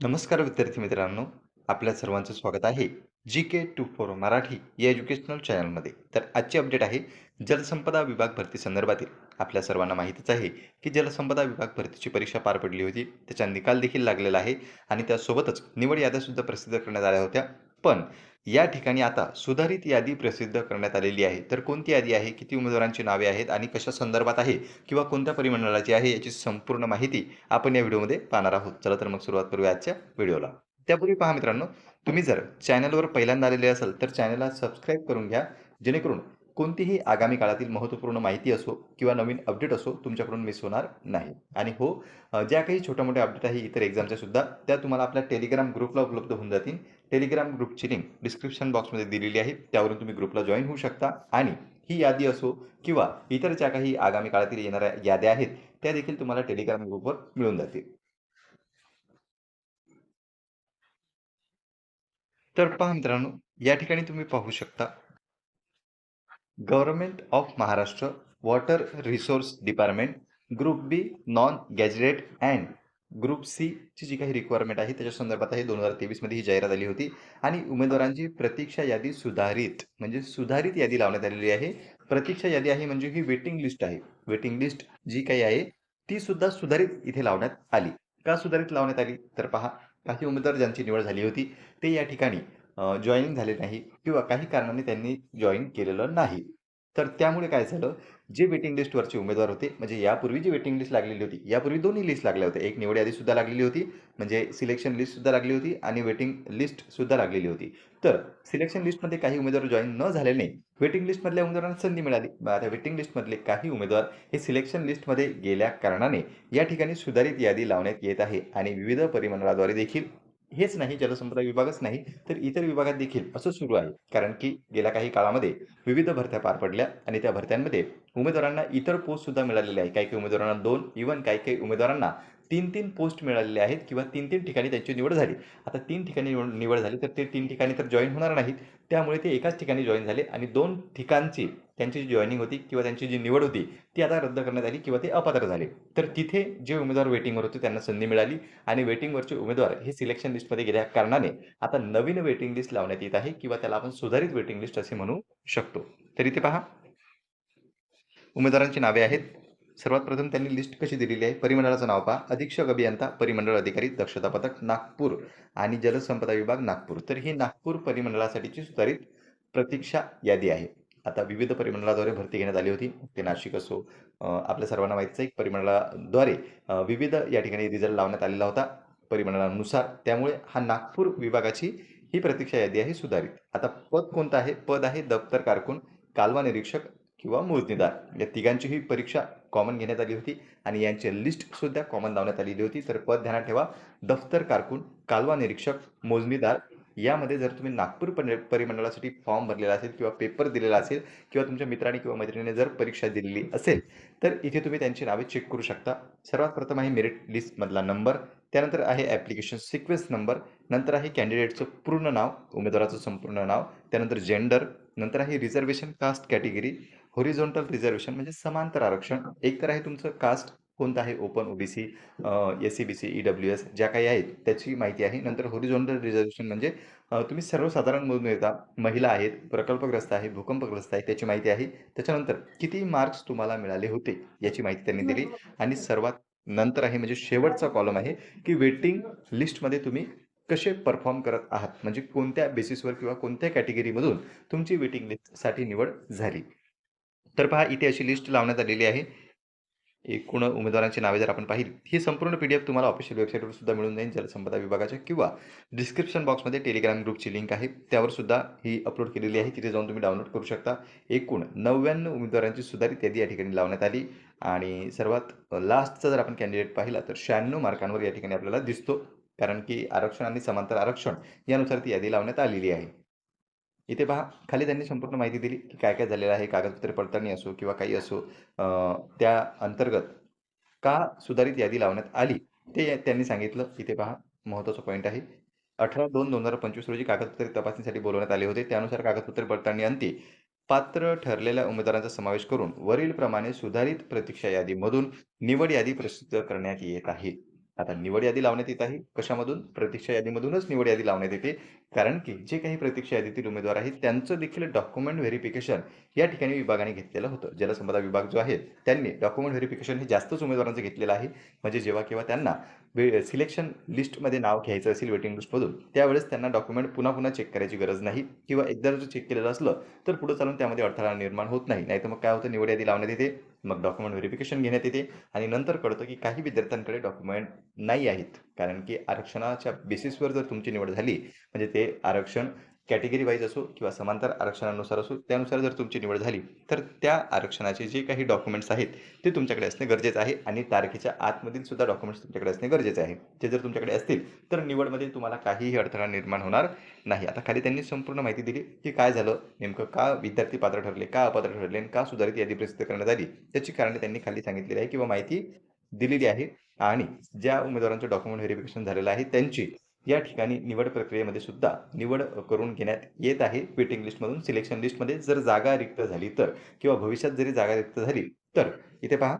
नमस्कार विद्यार्थी मित्रांनो, आपल्या सर्वांचं स्वागत आहे G K two four Marathi या एज्युकेशनल चॅनलमध्ये. तर आजची अपडेट आहे जलसंपदा विभाग भरती संदर्भातील. आपल्या सर्वांना माहितीच आहे की जलसंपदा विभाग भरतीची परीक्षा पार पडली होती. त्याचा निकाल देखील लागलेला आहे आणि त्यासोबतच निवड याद्यासुद्धा प्रसिद्ध करण्यात आल्या होत्या. पण या ठिकाणी आता सुधारित यादी प्रसिद्ध करण्यात आलेली आहे. तर कोणती यादी आहे, किती उमेदवारांची नावे आहेत आणि कशा संदर्भात आहे किंवा कोणत्या परिमंडळाची आहे याची संपूर्ण माहिती आपण या व्हिडिओमध्ये पाहणार आहोत. चला तर मग सुरुवात करूया आजच्या व्हिडिओला. त्यापूर्वी पहा मित्रांनो, तुम्ही जर चॅनलवर पहिल्यांदा आलेले असाल तर चॅनलला सबस्क्राईब करून घ्या. जेणेकरून कोणतीही आगामी काळातील महत्त्वपूर्ण माहिती असो किंवा नवीन अपडेट असो तुमच्याकडून मिस होणार नाही. आणि हो, ज्या काही छोट्या-मोठ्या अपडेट आहे इतर एक्झामच्या सुद्धा त्या तुम्हाला आपल्या टेलिग्राम ग्रुपला उपलब्ध होऊन जातील. टेलिग्राम ग्रुपची लिंक डिस्क्रिप्शन बॉक्समध्ये दिलेली आहे. त्यावरून तुम्ही ग्रुपला जॉईन होऊ शकता आणि ही यादी असो किंवा इतर ज्या काही आगामी काळातील येणाऱ्या याद्या आहेत, त्या देखील तुम्हाला टेलिग्राम ग्रुपवर मिळून जातील. तर पहा मित्रांनो, या ठिकाणी तुम्ही पाहू शकता government of Maharashtra water resource department group B non gazetted and group C ची जी काही रिक्वायरमेंट आहे त्याच्या संदर्भात आहे दोन हजार तेवीसमध्ये ही जाहिरात आली होती. आणि उमेदवारांची प्रतीक्षा यादी सुधारित म्हणजे सुधारित यादी लावण्यात आलेली आहे. प्रतीक्षा यादी आहे म्हणजे ही वेटिंग लिस्ट आहे. वेटिंग लिस्ट जी काही आहे ती सुद्धा सुधारित इथे लावण्यात आली. का सुधारित लावण्यात आली? तर पहा काही उमेदवार ज्यांची निवड झाली होती ते या ठिकाणी जॉईनिंग झाले नाही किंवा काही कारणाने त्यांनी जॉईन केलेलं नाही. तर त्यामुळे काय झालं? जे वेटिंग लिस्टवरचे उमेदवार होते म्हणजे यापूर्वी जी वेटिंग लिस्ट लागलेली होती यापूर्वी दोन्ही लिस्ट लागल्या होत्या. एक निवडी यादी सुद्धा लागलेली होती म्हणजे सिलेक्शन लिस्ट सुद्धा लागली होती आणि वेटिंग लिस्ट सुद्धा लागलेली होती. तर सिलेक्शन लिस्टमध्ये काही उमेदवार जॉईन न झाल्याने वेटिंग लिस्टमधल्या उमेदवारांना संधी मिळाली. आता वेटिंग लिस्टमधले काही उमेदवार हे सिलेक्शन लिस्टमध्ये गेल्या कारणाने या ठिकाणी सुधारित यादी लावण्यात येत आहे आणि विविध परिमंडळाद्वारे देखील हेच नाही जलसंपदा विभागच नाही तर इतर विभागात देखील असं सुरू आहे. कारण की गेल्या काही काळामध्ये विविध भरत्या पार पडल्या आणि त्या भरत्यांमध्ये उमेदवारांना इतर पोस्ट सुद्धा मिळालेले आहे काही काही उमेदवारांना दोन इव्हन काही काही उमेदवारांना तीन तीन पोस्ट मिळालेले आहेत किंवा तीन तीन ठिकाणी त्यांची निवड झाली. आता तीन ठिकाणी निवड निवड झाली तर ते तीन ठिकाणी तर जॉईन होणार नाहीत. त्यामुळे ते एकाच ठिकाणी जॉईन झाले आणि दोन ठिकाणची त्यांची जी जॉईनिंग होती किंवा त्यांची जी निवड होती ती आता रद्द करण्यात आली किंवा ते अपात्र झाले. तर तिथे जे उमेदवार वेटिंगवर होते त्यांना संधी मिळाली आणि वेटिंगवरचे उमेदवार हे सिलेक्शन लिस्टमध्ये गेल्या कारणाने आता नवीन वेटिंग लिस्ट लावण्यात येत आहे किंवा त्याला आपण सुधारित वेटिंग लिस्ट असे म्हणू शकतो. तर इथे पहा. उमेदवारांची नावे आहेत. सर्वात प्रथम त्यांनी लिस्ट कशी दिलेली आहे? परिमंडळाचं नाव पहा. अधीक्षक अभियंता परिमंडळ अधिकारी दक्षता पथक नागपूर आणि जलसंपदा विभाग नागपूर. तर ही नागपूर परिमंडळासाठीची सुधारित प्रतीक्षा यादी आहे. आता विविध परिमंडळाद्वारे भरती घेण्यात आली होती. ते नाशिक असो आपल्या सर्वांना माहितीच आहे परिमंडळाद्वारे विविध या ठिकाणी रिझल्ट लावण्यात आलेला होता परिमंडळानुसार. त्यामुळे हा नागपूर विभागाची ही प्रतीक्षा यादी आहे सुधारित. आता पद कोणतं आहे? पद आहे दप्तर कारकून कालवा निरीक्षक किंवा मोजणीदार. या तिघांची ही परीक्षा कॉमन घेण्यात आली होती आणि यांची लिस्टसुद्धा कॉमन लावण्यात आलेली होती. तर पद ध्यानात ठेवा दफ्तर कारकून कालवा निरीक्षक मोजणीदार यामध्ये जर तुम्ही नागपूर परिमंडळासाठी फॉर्म भरलेला असेल किंवा पेपर दिलेला असेल किंवा तुमच्या मित्राने किंवा मैत्रिणीने जर परीक्षा दिलेली असेल तर इथे तुम्ही त्यांची नावे चेक करू शकता. सर्वात प्रथम आहे मेरिट लिस्टमधला नंबर त्यानंतर आहे ॲप्लिकेशन सिक्वेन्स नंबर नंतर आहे कॅन्डिडेटचं पूर्ण नाव उमेदवाराचं संपूर्ण नाव त्यानंतर जेंडर नंतर आहे reservation caste category horizontal reservation म्हणजे समांतर आरक्षण. एक तर आहे तुमचं कास्ट कोणतं आहे open OBC S C B C E W S ज्या काही आहेत त्याची माहिती आहे. नंतर होरिझॉन्टल रिझर्वेशन म्हणजे तुम्ही सर्वसाधारण मधून येता महिला आहेत प्रकल्पग्रस्त आहे भूकंपग्रस्त आहे त्याची माहिती आहे. त्याच्यानंतर किती मार्क्स तुम्हाला मिळाले होते याची माहिती त्यांनी दिली. आणि सर्वात नंतर आहे म्हणजे शेवटचा कॉलम आहे की वेटिंग लिस्टमध्ये तुम्ही कसे परफॉर्म करत आहात? म्हणजे कोणत्या बेसिसवर किंवा कोणत्या कॅटेगरीमधून तुमची वेटिंग लिस्टसाठी निवड झाली? तर पहा इथे अशी लिस्ट लावण्यात आलेली आहे. एकूण उमेदवारांची नावे जर आपण पाहिली ही संपूर्ण पी डी एफ तुम्हाला ऑफिशियल वेबसाईटवर सुद्धा मिळून जाईल जलसंपदा विभागाच्या किंवा डिस्क्रिप्शन बॉक्समध्ये टेलिग्राम ग्रुपची लिंक आहे. त्यावर सुद्धा ही अपलोड केलेली आहे. तिथे जाऊन तुम्ही डाउनलोड करू शकता. एकूण नव्याण्णव उमेदवारांची सुधारित यादी या ठिकाणी लावण्यात आली. आणि सर्वात लास्टचा जर आपण कॅन्डिडेट पाहिला तर शहाण्णव मार्कांवर या ठिकाणी आपल्याला दिसतो. कारण की आरक्षण आणि समांतर आरक्षण यानुसार ती यादी लावण्यात आलेली आहे. इथे पहा खाली त्यांनी संपूर्ण माहिती दिली की काय काय झालेलं आहे कागदपत्रे पडताळणी असो किंवा काही असो त्या अंतर्गत का सुधारित यादी लावण्यात आली? ते त्यांनी सांगितलं. इथे पहा महत्त्वाचा पॉईंट आहे. अठरा दोन दोन हजार पंचवीस रोजी कागदपत्रे तपासणीसाठी बोलवण्यात आले होते. त्यानुसार कागदपत्रे पडताळणी अंती पात्र ठरलेल्या उमेदवारांचा समावेश करून वरील प्रमाणे सुधारित प्रतीक्षा यादीमधून निवड यादी प्रसिद्ध करण्यात येत आहे. आता निवड यादी लावण्यात येत आहे. कशामधून? प्रतीक्षा यादीमधूनच निवड यादी लावण्यात येते. कारण की जे काही प्रतीक्षा यादीतील उमेदवार आहेत त्यांचं देखील डॉक्युमेंट व्हेरिफिकेशन या ठिकाणी विभागाने घेतलेलं होतं. जलसंपदा विभाग जो आहे त्यांनी डॉक्युमेंट व्हेरिफिकेशन हे जास्तच उमेदवारांचं घेतलेलं आहे. म्हणजे जेव्हा केव्हा त्यांना वे सिलेक्शन लिस्टमध्ये नाव घ्यायचं असेल वेटिंग लिस्टमधून त्यावेळेस त्यांना डॉक्युमेंट पुन्हा पुन्हा चेक करायची गरज नाही. किंवा एकदा जर चेक केलेलं असलं तर पुढे चालून त्यामध्ये अडथळा निर्माण होत नाही. नाहीतर मग काय होतं? निवड यादी लावण्यात येते. मग डॉक्युमेंट व्हेरिफिकेशन घेण्यात येते आणि नंतर कळतं की काही विद्यार्थ्यांकडे डॉक्युमेंट नाही आहेत. कारण की आरक्षणाच्या बेसिसवर जर तुमची निवड झाली म्हणजे ते आरक्षण कॅटेगरी वाईज असो किंवा समांतर आरक्षणानुसार असो त्यानुसार जर तुमची निवड झाली तर त्या आरक्षणाचे जे काही डॉक्युमेंट्स आहेत ते तुमच्याकडे असणे गरजेचं आहे आणि तारखेच्या आतमधील सुद्धा डॉक्युमेंट्स तुमच्याकडे असणे गरजेचे आहे. ते जर तुमच्याकडे असतील तर निवडमध्ये तुम्हाला काहीही अडथळा निर्माण होणार नाही. आता खाली त्यांनी संपूर्ण माहिती दिली की काय झालं नेमकं का विद्यार्थी पात्र ठरले का अपात्र ठरले आणि का सुधारित यादी प्रसिद्ध करण्यात आली त्याची कारणे त्यांनी खाली सांगितलेली आहे किंवा माहिती दिलेली आहे. आणि ज्या उमेदवारांचं डॉक्युमेंट व्हेरिफिकेशन झालेलं आहे त्यांची या ठिकाणी निवड प्रक्रियेमध्ये सुद्धा निवड करून घेण्यात येत आहे. वेटिंग लिस्टमधून सिलेक्शन लिस्टमध्ये जर जागा रिक्त झाली तर किंवा भविष्यात जरी जागा रिक्त झाली तर इथे पहा.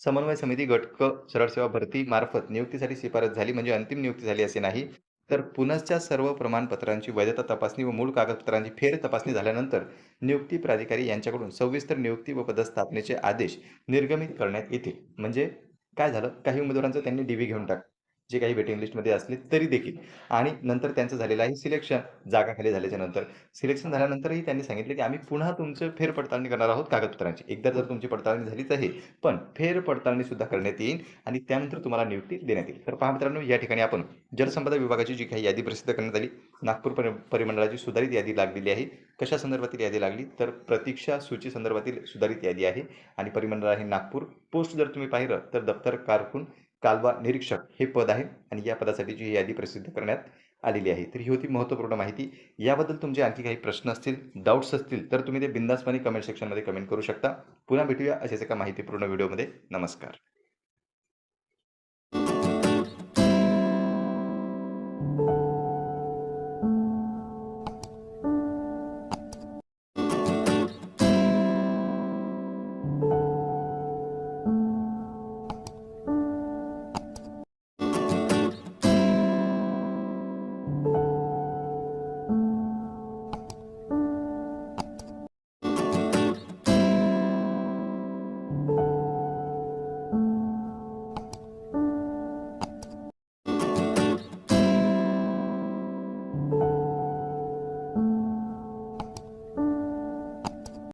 समन्वय समिती गट क सरळ सेवा भरती मार्फत नियुक्तीसाठी शिफारस झाली म्हणजे अंतिम नियुक्ती झाली असे नाही. तर पुनश्च्या सर्व प्रमाणपत्रांची वैधता तपासणी व मूळ कागदपत्रांची फेर तपासणी झाल्यानंतर नियुक्ती प्राधिकारी यांच्याकडून सविस्तर नियुक्ती व पदस्थापनेचे आदेश निर्गमित करण्यात येतील. म्हणजे काय झालं? काही उमेदवारांचं त्यांनी डी घेऊन टाक जे काही वेटिंग लिस्टमध्ये असले तरी देखील. आणि नंतर त्यांचं झालेलं आहे सिलेक्शन जागा खाली झाल्याच्यानंतर. सिलेक्शन झाल्यानंतरही त्यांनी सांगितले की आम्ही पुन्हा तुमचं फेरपडताळणी करणार आहोत कागदपत्रांची. एकदा जर तुमची पडताळणी झालीच आहे पण फेरपडताळणी सुद्धा करण्यात येईल आणि त्यानंतर तुम्हाला नियुक्ती देण्यात येईल. तर पहा मित्रांनो या ठिकाणी आपण जलसंपदा विभागाची जी काही यादी प्रसिद्ध करण्यात आली नागपूर परि परिमंडळाची सुधारित यादी लागलेली आहे. कशा संदर्भातील यादी लागली? तर प्रतीक्षा सूची संदर्भातील सुधारित यादी आहे. आणि परिमंडळ आहे नागपूर. पोस्ट जर तुम्ही पाहिलं तर दप्तर कारकून कालवा निरीक्षक हे पद आहे आणि या पदासाठीची ही यादी प्रसिद्ध करण्यात आलेली आहे. तर ही होती महत्त्वपूर्ण माहिती. याबद्दल तुमचे आणखी काही प्रश्न असतील डाऊट्स असतील तर तुम्ही ते बिंदासपणे कमेंट सेक्शनमध्ये कमेंट करू शकता. पुन्हा भेटूया अशाच एका माहितीपूर्ण व्हिडिओमध्ये नमस्कार.